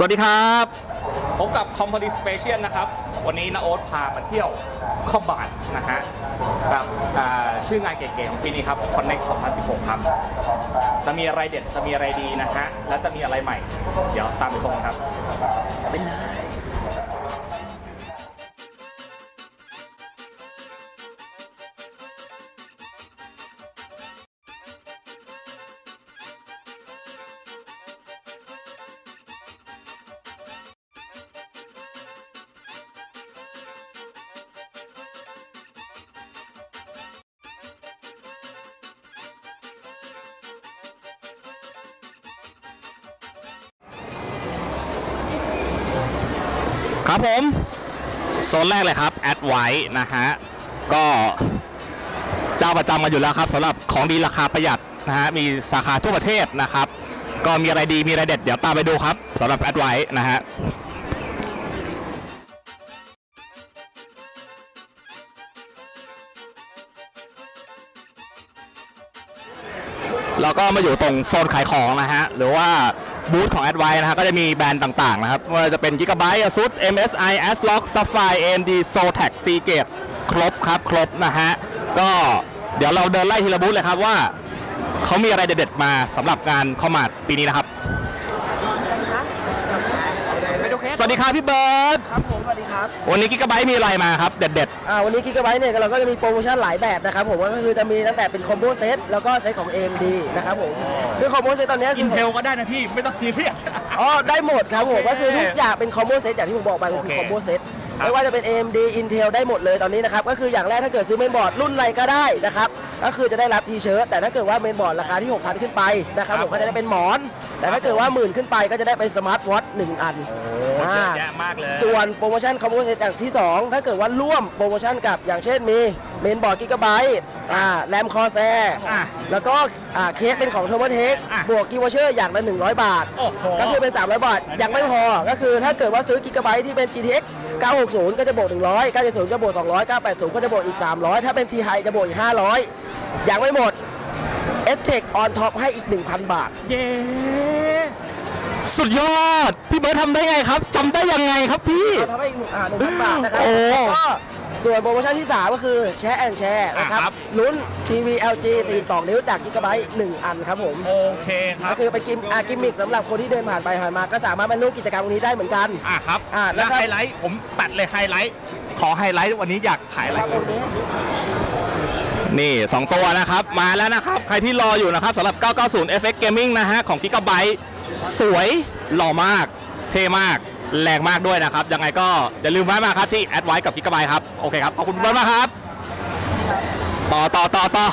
สวัสดีครับ พบกับ c o m p a n y Special นะครับ วันนี้นาโอ๊ตพามาเที่ยวคอมบาทนะฮะกับอ่าชื่องานเก๋ๆของปีนี้ครับ Connect 2016 ครับ จะมีอะไรเด็ด จะมีอะไรดีนะฮะ และจะมีอะไรใหม่ เดี๋ยวตามไปชมครับ ไปเลย ครับผม โซนแรกเลยครับแอดไว้นะฮะ ก็เจ้าประจำมาอยู่แล้วครับสำหรับของดีราคาประหยัดนะฮะ มีสาขาทั่วประเทศนะครับ ก็มีอะไรดีมีอะไรเด็ด เดี๋ยวตามไปดูครับสำหรับแอดไว้นะฮะแล้วก็มาอยู่ตรงโซนขายของนะฮะ หรือว่า บูธของ a d v i นะฮะก็จะมีแบรนด์ต่าง ๆ นะครับว่าจะเป็น Gigabyte ASUS MSI ASRock Sapphire AMD Zotac Seagate ครบครับ ครบนะฮะ ก็เดี๋ยวเราเดินไล่ทีละบูธเลยครับว่าเขามีอะไรเด็ดๆมาสำหรับงานคอมมาดปีนี้นะครับ สวัสดีครับพี่เบิร์ดครับผมสวัสดีครับ วันนี้ Gigabyte มีอะไรมาครับ เด็ดอ่าวันนี้กิกะไบต์เนี่ยเราก็จะมีโปรโมชั่นหลายแบบนะครับผมก็คือจะมีตั้งแต่เป็นคอมโบเซตแล้วก็เซตของ AMD นะครับผมซึ่งคอมโบเซตตอนนี้ๆคือ Intel ก็ได้นะพี่ไม่ต้องซีเรียส อ๋อได้หมดครับผมโอเคก็คือทุกอย่างเป็นคอมโบเซตอย่างที่ผมบอกไปมันคือโอเค คอมโบเซตครับไม่ว่าจะเป็น AMD Intel ได้หมดเลยตอนนี้นะครับก็คืออย่างแรกถ้าเกิดซื้อเมนบอร์ดรุ่นอะไรก็ได้นะครับก็คือจะได้รับทีเชิร์ตแต่ถ้าเกิดว่าเมนบอร์ดราคาที่6,000ขึ้นไปนะครับผมก็จะได้เป็นหมอน แต่ถ้าเกิดว่าหมื่นขึ้นไปก็จะได้เป็นสมาร์ทวอทหนึ่งอัน โอ้เยอะแยะมากเลย ส่วนโปรโมชั่นคอมโบเซตอย่างที่ 2 ถ้าเกิดว่าร่วมโปรโมชั่นกับอย่างเช่นมีเมนบอร์ดกิกะไบต์อ่าแรมคอแซอะแล้วก็อ่าเคสเป็นของโทมเทคอะบวกกิวเชอร์อย่างละ 100 บาท โอ้โห ก็คือเป็น 300 บาท ยังไม่พอ ก็คือถ้าเกิดว่าซื้อกิกะไบต์ที่เป็น GTX 960 ก็จะบวก 100 970จะบวก 200 980 ก็จะบวกอีก 300 ถ้าเป็น T High จะบวกอีก 500 ยังไม่หมด s t e c on top ให้อีก 1,000 บาท เย้ สุดยอด พี่เบิร์ดทำได้ไงครับจำได้ยังไงครับพี่ เราทำให้อีกอ่าหนึ่งพันบาทนะครับโอ้แล้วก็ส่วนโปรโมชั่นที่ 3 ก็คือแชร์แอนแชร์นะครับอะครับลุ้นทีวี LG 42 นิ้วจากกิกะไบต์1อันครับผมโอเคครัก็บคือเป็นกิมอากิมมิกสำหรับคนที่เดินผ่านไปผ่านมา ก็สามารถมาร่วมกิจกรรมตรงนี้ได้เหมือนกัน อะครับอะแล้แล้ววครับ ไฮไลท์ผมตัดเลยไฮไลท์ขอไฮไลท์วันนี้อยากขายอะไร ครับตรงนี้ นี่ 2 ตัวนะครับ มาแล้วนะครับ ใครที่รออยู่นะครับสำหรับ 990 FX Gaming นะฮะ ของ Gigabyte สวยหล่อมาก เท่มาก แรงมากด้วยนะครับ ยังไงก็อย่าลืมแวะมาครับที่ a d v i กับ Gigabyte ครับ โอเคครับ ขอบคุณมากมากครับ ต่อต่อต่อต่อ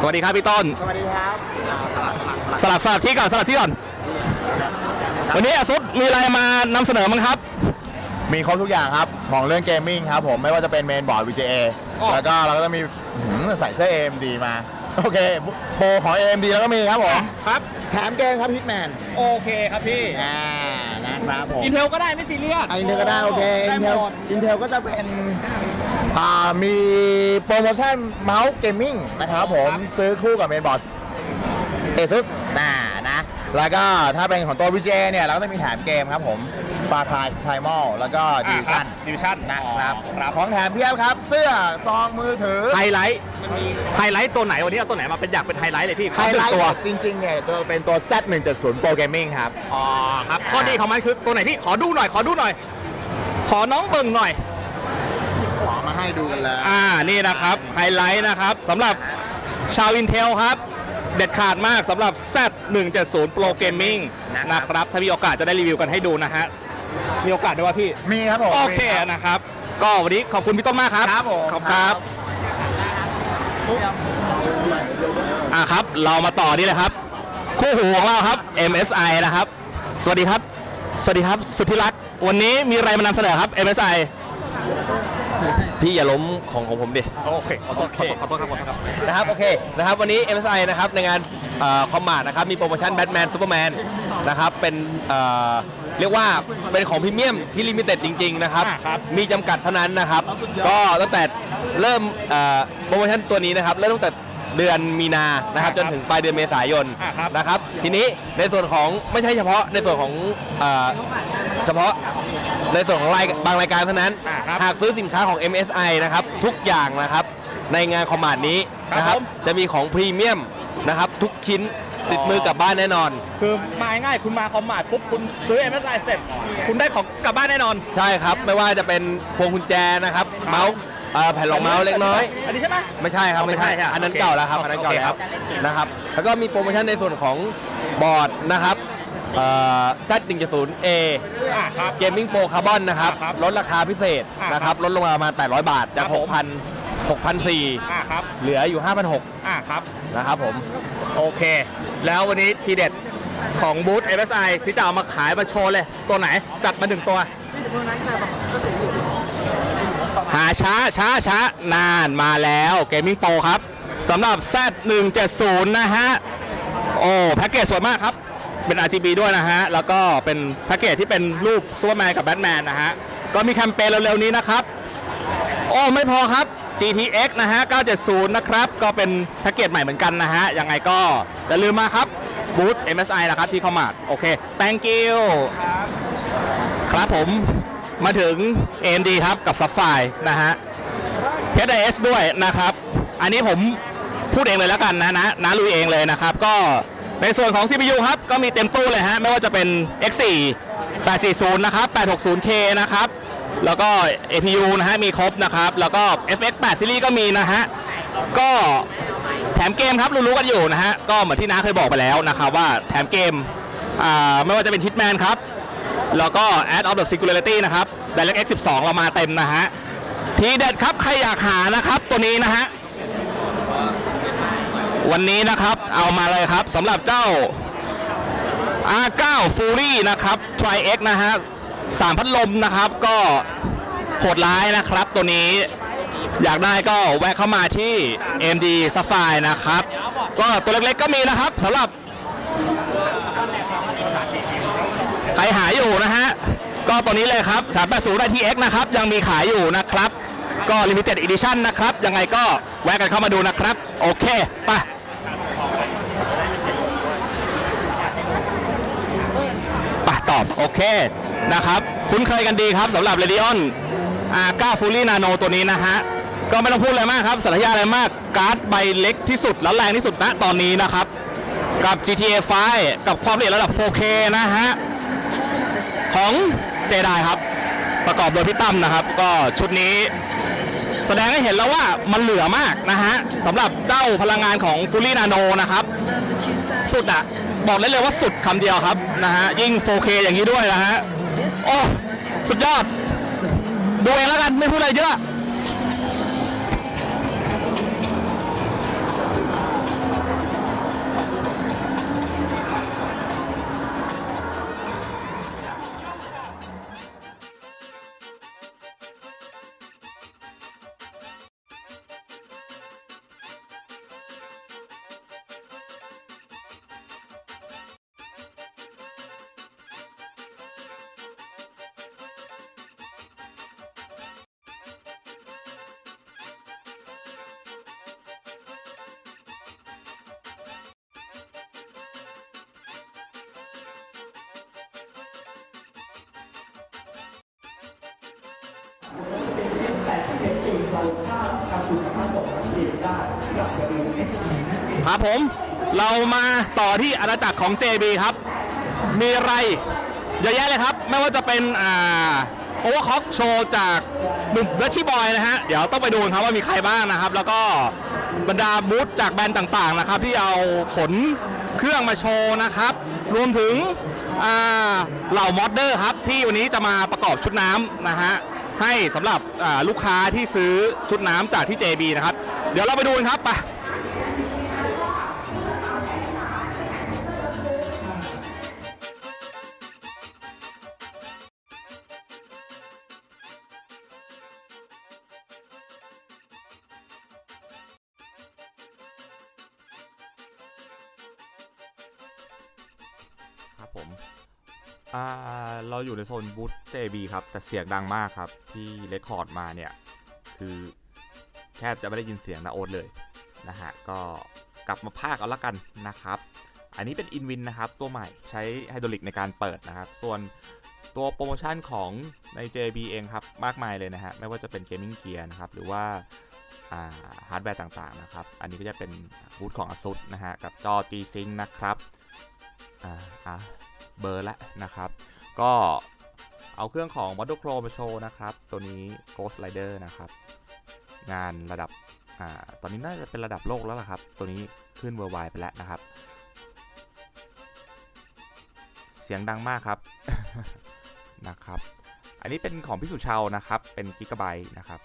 สวัสดีครับพี่ต้น สวัสดีครับอ่าตลาดตลาดตลาดสลับสลับที่ก่อนสลับที่ก่อน วันนี้อาซุดมีอะไรมานำเสนอมั้งครับ มีครบทุกอย่างครับ ของเรื่องเกมมิ่งครับผมไม่ว่าจะเป็นเมนบอร์ด VGA อ๋อแล้วก็เราก็จะมีหืมใส่เสื้อ AMD มา โอเคโปรของ AMD แล้วก็มีครับผม ครับ แถมเกมครับ Hitman โอเคครับพี่ อ่านะครับผมอินเทลก็ได้ไม่ซีเรียสอินเทลก็ได้โอเคได้ Intel หมด Intel ก็จะเป็นอ่ามีโปรโมชั่นเมาส์เกมมิ่งนะครับผมซื้อคู่กับเมนบอร์ด ASUS น่านะ แล้วก็ถ้าเป็นของตัว VGA เนี่ย เราก็จะมีแถมเกมครับผม Far Cry Primal แล้วก็ Division ดิวิชั่นนะครับครับของแถมเพียบครับ เสื้อซองมือถือ ไฮไลท์ไฮไลท์ตัวไหนวันนี้เอาตัวไหนมาเป็นอยากเป็นไฮไลท์เลยพี่ไฮไลท์ตัวจริงๆเนี่ยจะเป็นตัว Z170 Pro Gaming ครับ อ๋อครับ ข้อดีของมันคือตัวไหนพี่ ขอดูหน่อย ขอดูหน่อย ขอน้องเบิ่งหน่อย ขอมาให้ดูกันเลยอ่า นี่นะครับ ไฮไลท์นะครับสำหรับชาว Intel ครับเด็ดขาดมากสำหรับ Z170 Pro Gaming นะครับ ถ้ามีโอกาสจะได้รีวิวกันให้ดูนะฮะ มีโอกาสด้วยว่าพี่ มีครับผม โอเคนะครับ ก็วันนี้ขอบคุณพี่ต้นมากครับครับผมขอบคุณครับ อะครับ เรามาต่อนี่เลยครับ คู่หูของเราครับ MSI นะครับ สวัสดีครับ สวัสดีครับ สุดที่รักวันนี้มีอะไรมานำเสนอครับ MSI พี่อย่าล้มของของผมดิ โอเคขอโทษขอโทษขอโทษครับขอโทษครับ นะครับ โอเค นะครับ วันนี้ MSI นะครับ ในงานคอมมาดนะครับ มีโปรโมชั่นแบทแมนซูเปอร์แมนนะครับ เป็นเอ่อ เรียกว่าเป็นของพรีเมียมที่ลิมิเต็ดจริง ๆ นะครับอ่าครับ มีจำกัดเท่านั้นนะครับ ก็ตั้งแต่เริ่มเอ่อโปรโมชั่นตัวนี้นะครับ เริ่มตั้งแต่เดือนมีนานะครับอ่าจครับนถึงปลายเดือนเมษายนอ่าครับ นะครับ ทีนี้ในส่วนของไม่ใช่เฉพาะในส่วนของเอ่อเฉพาะในส่วนของรายบางรายการเท่านั้น อ่าครับหากซื้อสินค้าของ MSI นะครับ ทุกอย่างนะครับ ในงานคอมมานด์นี้นะคครัรับบผม จะมีของพรีเมียมนะครับ ทุกชิ้น ติดมือกลับบ้านแน่นอน คือมาง่ายๆคุณมาคอมมาดปุ๊บคุณซื้อ MSI เสร็จ คุณได้ของกลับบ้านแน่นอนใช่ครับ ไม่ว่าจะเป็นพวงกุญแจนะครับ เมาส์เอ่อแผ่นรองเมาส์เล็กน้อย อันนี้ใช่ไหม ไม่ใช่ครับอ๋อไม่ใช่ไม่ใช่อันนั้นโอเคเก่าแล้วครับโอเคอันนั้นเก่าคแล้รัวบนะครับ แล้วก็มีโปรโมชั่นในส่วนของบอร์ดนะครับเอ่อ Z1.0A อ่าครับเกมมิ่งโปรคาร์บอนนะครับครับลดราคาพิเศษอ่านะคครัรับบลดลงมาประมาณ 800 บาท จากครับผม 6,000 6,400อ่าครับเหลืออยู่ 5,600อ่าครับนะครับผม โอเค แล้ววันนี้ทีเด็ดของบูธ MSI ที่จะเอามาขายมาโชว์เลย ตัวไหน จัดมาหนึ่งตัว หาช้าช้าช้านานมาแล้วเกมมิ่งโปรครับสำหรับ Z170 นะฮะ โอ้แพ็กเกจสวยมากครับ เป็น RGB ด้วยนะฮะ แล้วก็เป็นแพ็กเกจที่เป็นรูปซูเปอร์แมนกับแบทแมนนะฮะ ก็มีแคมเปญเร็วๆนี้นะครับ โอ้ ไม่พอครับ GTX นะฮะ 970 นะครับ ก็เป็นแพ็กเกจใหม่เหมือนกันนะฮะ ยังไงก็อย่าลืมมาครับ บูธ MSI นะครับ ที่เข้ามา โอเค thank you ครับผม มาถึง AMD ครับ กับ Sapphire นะฮะ HIS ด้วยนะครับ อันนี้ผมพูดเองเลยแล้วกันนะนะนะลุยเองเลยนะครับ ก็ในส่วนของ CPU ครับ ก็มีเต็มตู้เลยฮะ ไม่ว่าจะเป็น X4 840 นะครับ 860K นะครับ แล้วก็ APU นะฮะมีครบนะครับ แล้วก็ FX 8 Series ก็มีนะฮะ ก็แถมเกมครับรู้ๆกันอยู่นะฮะ ก็เหมือนที่น้าเคยบอกไปแล้วนะครับว่าแถมเกมอ่าไม่ว่าจะเป็น Hitman ครับ แล้วก็ Add of the Singularity นะครับ DirectX 12 เรามาเต็มนะฮะ ทีเด็ดครับ ใครอยากหานะครับ ตัวนี้นะฮะ วันนี้นะครับเอามาเลยครับสำหรับเจ้า R9 Fury นะครับ Tri X นะฮะ สามพัดลมนะครับก็โหดร้ายนะครับ ตัวนี้อยากได้ก็แวะเข้ามาที่ MD Sapphire นะครับ ก็ตัวเล็กๆก็มีนะครับสำหรับใครหาอยู่นะฮะ ก็ตัวนี้เลยครับ380ได้ TX นะครับ ยังมีขายอยู่นะครับ ก็ Limited Edition นะครับ ยังไงก็แวะกันเข้ามาดูนะครับ โอเคไปไปตอบ โอเค นะครับ คุ้นเคยกันดีครับสำหรับ Radeon R9 Fully Nano ตัวนี้นะฮะ ก็ไม่ต้องพูดอะไรมากครับสัญญาอะไรมาก การ์ดใบเล็กที่สุดแล้วแรงที่สุดณตอนนี้นะครับ กับ GTA 5 กับความละเอียดระดับ 4K นะฮะ ของเจไดครับ ประกอบโดยพี่ตั้มนะครับ ก็ชุดนี้แสดงให้เห็นแล้วว่ามันเหลือมากนะฮะสำหรับเจ้าพลังงานของ Fully Nano นะครับ สุดอะบอกได้เลยว่าสุดคำเดียวครับนะฮะยิ่ง 4K อย่างนี้ด้วยนะฮะ โอ้สุดยอด ดูเองแล้วกันไม่พูดอะไรเยอะ ครับผมเรามาต่อที่อาณาจักรของ JB ครับ มีอะไรเยอะแยะเลยครับ ไม่ว่าจะเป็นอ่าโอเวอร์คอกโชว์จากหนุ่มดัชชี่บอยนะฮะ เดี๋ยวต้องไปดูกันครับว่ามีใครบ้างนะครับ แล้วก็บรรดาบูธจากแบรนด์ต่างๆนะครับ ที่เอาขนเครื่องมาโชว์นะครับ รวมถึงเหล่ามอดเดอร์ครับ ที่วันนี้จะมาประกอบชุดน้ำนะฮะ ให้สำหรับลูกค้าที่ซื้อชุดน้ำจากที่ JB นะครับ เดี๋ยวเราไปดูกันครับไปครับผมอ่า เราอยู่ในโซนบูธ JB ครับ แต่เสียงดังมากครับ ที่เรคคอร์ดมาเนี่ย คือแทบจะไม่ได้ยินเสียงนาโอ๊ตเลยนะฮะ ก็กลับมาภาคเอาละกันนะครับ อันนี้เป็นอินวินนะครับ ตัวใหม่ใช้ไฮดรอลิกในการเปิดนะครับ ส่วนตัวโปรโมชั่นของใน JB เองครับ มากมายเลยนะฮะ ไม่ว่าจะเป็นเกมมิ่งเกียร์นะครับ หรือว่าฮาร์ดแวร์ต่างๆนะครับ อันนี้ก็จะเป็นบูธของ ASUS นะฮะ กับจอ G-Sync นะครับ อ่าเบอร์ละนะครับ ก็เอาเครื่องของ Model Pro มาโชว์นะครับ ตัวนี้ Ghost Rider นะครับ งานระดับอ่าตอนนี้น่าจะเป็นระดับโลกแล้วล่ะครับ ตัวนี้ขึ้น Worldwide ไปแล้วนะครับ เสียงดังมากครับนะครับ อันนี้เป็นของพี่สุชาวนะครับ เป็นกิกะไบต์นะครับ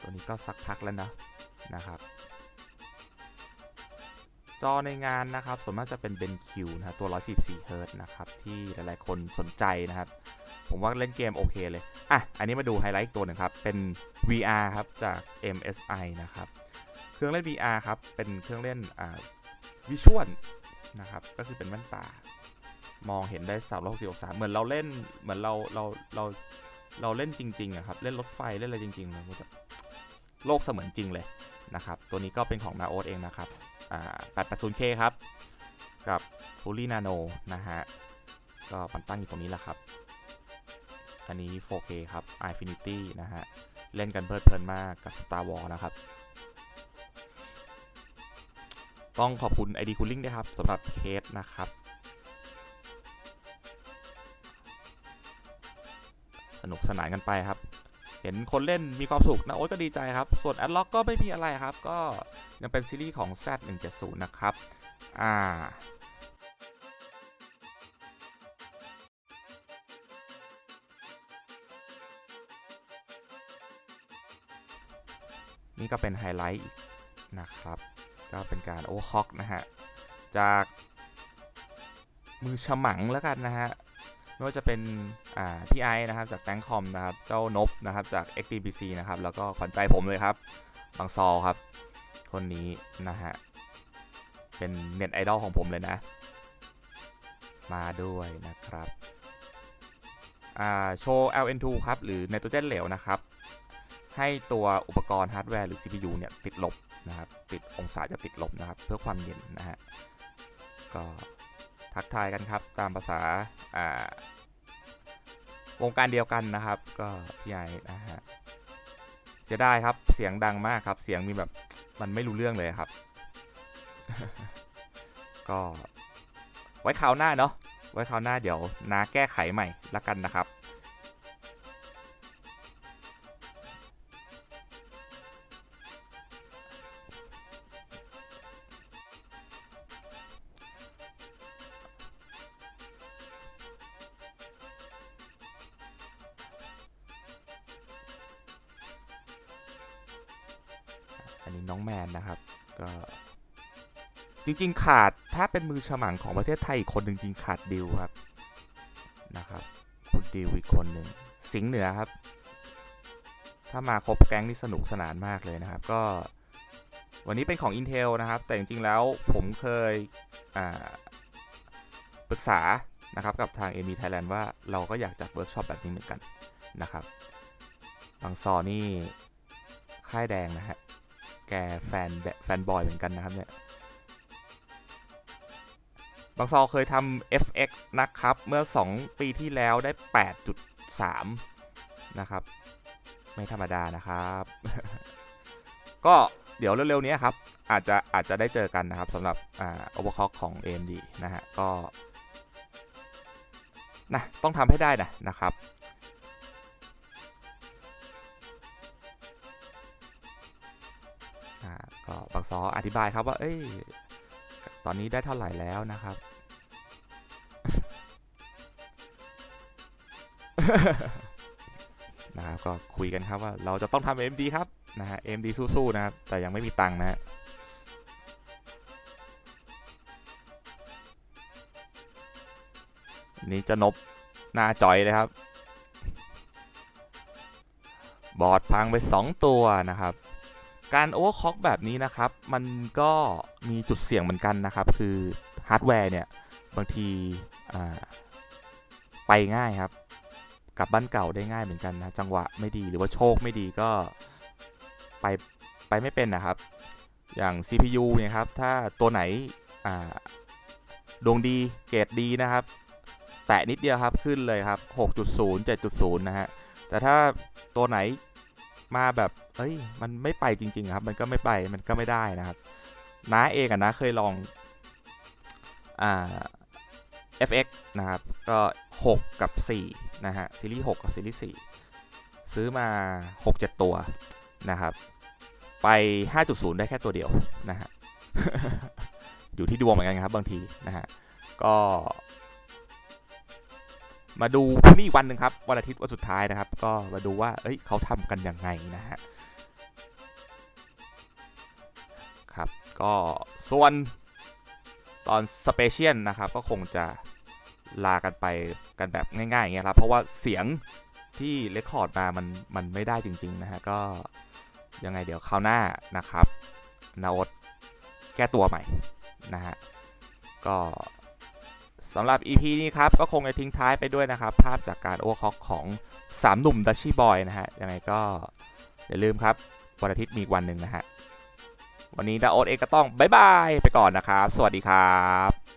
ตัวนี้ก็สักพักแล้วนะนะครับ จอในงานนะครับส่วนมากจะเป็น BenQ นะตัว114เฮิร์นะครับที่หลายๆคนสนใจนะครับ ผมว่าเล่นเกมโอเคเลย อะ อันนี้มาดูไฮไลท์อีกตัวหนึ่งครับ เป็น VR ครับจาก MSI นะครับ เครื่องเล่น VR ครับ เป็นเครื่องเล่นวิชวลนะครับ ก็คือเป็นแว่นตามองเห็นได้360องศาเหมือนเราเล่นเหมือนเราเราเราเราเล่นจริงๆอะครับเล่นรถไฟเล่นอะไรจริงๆมันก็จะโลกเสมือนจริงเลยนะครับ ตัวนี้ก็เป็นของ Naos เองนะครับ 880K ครับ กับ Fully Nano นะฮะ ก็มันตั้งอยู่ตรงนี้แหละครับ อันนี้ 4K ครับ Infinity นะฮะ เล่นกันเพลิดเพลินมากกับ Star Wars นะครับ ต้องขอบคุณ ID Cooling ด้วยครับสำหรับเคสนะครับสนุกสนานกันไปครับ เห็นคนเล่นมีความสุขนะโอ๊ตก็ดีใจครับ ส่วน a d l o c k ก็ไม่มีอะไรครับ ก็ ยังเป็นซีรีส์ของ Z170 นะครับ อ่านี่ก็เป็นไฮไลท์อีกนะครับ ก็เป็นการโอเวอร์คล็อกนะฮะ จากมือฉมังแล้วกันนะฮะ ไม่ว่าจะเป็นพี่ไอนะครับ จากแตงคอมนะครับ เจ้านบนะครับ จาก XTBC นะครับ แล้วก็ขวัญใจผมเลยครับ บางซอครับ คนนี้นะฮะ เป็นเน็ตไอดอลของผมเลยนะ มาด้วยนะครับโชว์ LN2 ครับ หรือไนโตรเจนเหลวนะครับ ให้ตัวอุปกรณ์ฮาร์ดแวร์หรือ CPU เนี่ย ติดลบนะครับ ติดองศาจะติดลบนะครับ เพื่อความเย็นนะฮะ ก็ทักทายกันครับ ตามภาษา อ่าวงการเดียวกันนะครับ ก็พี่ไอนะฮะ เสียดายครับ เสียงดังมากครับ เสียงมีแบบ มันไม่รู้เรื่องเลยครับ ก็ไว้คราวหน้าเนาะไว้คราวหน้าเดี๋ยวน้าแก้ไขใหม่ละกันนะครับ อันนี้น้องแมนนะครับ ก็จริง ๆ ขาดถ้าเป็นมือฉมังของประเทศไทยอีกคนหนึ่งจริงขาดดิวครับนะครับคุณดิวอีกคนหนึ่งสิงเหนือครับ ถ้ามาครบแก๊งนี่สนุกสนานมากเลยนะครับ ก็วันนี้เป็นของ Intel นะครับ แต่จริง ๆ แล้วผมเคยปรึกษานะครับกับทาง a m ี Thailand ว่าเราก็อยากจัดเวิร์กช็อปแบบนี้เหมือนกันนะครับ บางซอนี่ค่ายแดงนะฮะ แกแฟนแบบแฟนบอยเหมือนกันนะครับเนี่ยบางซอเคยทำ FX นะครับ เมื่อ 2 ปีที่แล้วได้ 8.3 นะครับ ไม่ธรรมดานะครับ ก็เดี๋ยวเร็วๆนี้ครับ อาจจะอาจจะได้เจอกันนะครับสำหรับอ่า overclock ของ AMD นะฮะ ก็นะต้องทำให้ได้นะนะครับ อ่าก็บางซออธิบายครับว่า เอ้ย ตอนนี้ได้เท่าไหร่แล้วนะครับ นะครับก็คุยกันครับว่าเราจะต้องทำ AMD ครับนะฮะ AMD สู้ๆนะครับ แต่ยังไม่มีตังค์นะฮะนี่จะนบหน้าจอยเลยครับ บอร์ดพังไป 2 ตัวนะครับ การโอเวอร์คล็อกแบบนี้นะครับ มันก็มีจุดเสี่ยงเหมือนกันนะครับ คือฮาร์ดแวร์เนี่ย บางทีไปง่ายครับ กลับบ้านเก่าได้ง่ายเหมือนกันนะ จังหวะไม่ดีหรือว่าโชคไม่ดีก็ไปไปไม่เป็นนะครับ อย่าง CPU เนี่ยครับ ถ้าตัวไหนดวงดีเกรดดีนะครับ แตะนิดเดียวครับขึ้นเลยครับ 6.0 7.0 นะฮะ แต่ถ้าตัวไหนมาแบบ เอ้ย มันไม่ไปจริง ๆ ครับ มันก็ไม่ไป มันก็ไม่ได้นะครับน้าเองอะนะเคยลอง อ่า FX นะครับ ก็ 6 กับ 4 นะฮะ ซีรีส์ 6 กับซีรีส์ 4 ซื้อมา 6-7 ตัวนะครับ ไป 5.0 ได้แค่ตัวเดียวนะฮะ อยู่ที่ดวงเหมือนกันครับบางทีนะฮะ ก็มาดูพรุ่งนี้อีกวันหนึ่งครับ วันอาทิตย์วันสุดท้ายนะครับ ก็มาดูว่า เอ้ยเขาทำกันยังไงนะฮะ ก็ส่วนตอนสเปเชียลนะครับ ก็คงจะลากันไปกันแบบง่ายๆอย่างเงี้ยครับเพราะว่าเสียงที่เรคคอร์ดมามันมันไม่ได้จริง ๆ นะฮะ ก็ยังไงเดี๋ยวคราวหน้านะครับนาอดแก้ตัวใหม่นะฮะ ก็สำหรับ EP นี้ครับ ก็คงจะทิ้งท้ายไปด้วยนะครับ ภาพจากการโอเวอร์คอกของ 3 หนุ่มดัชชี่บอยนะฮะ ยังไงก็อย่าลืมครับ วันอาทิตย์มีวันหนึ่งนะฮะ วันนี้ดาโอ๊ตเองก็ต้องบายบายไปก่อนนะครับ สวัสดีครับ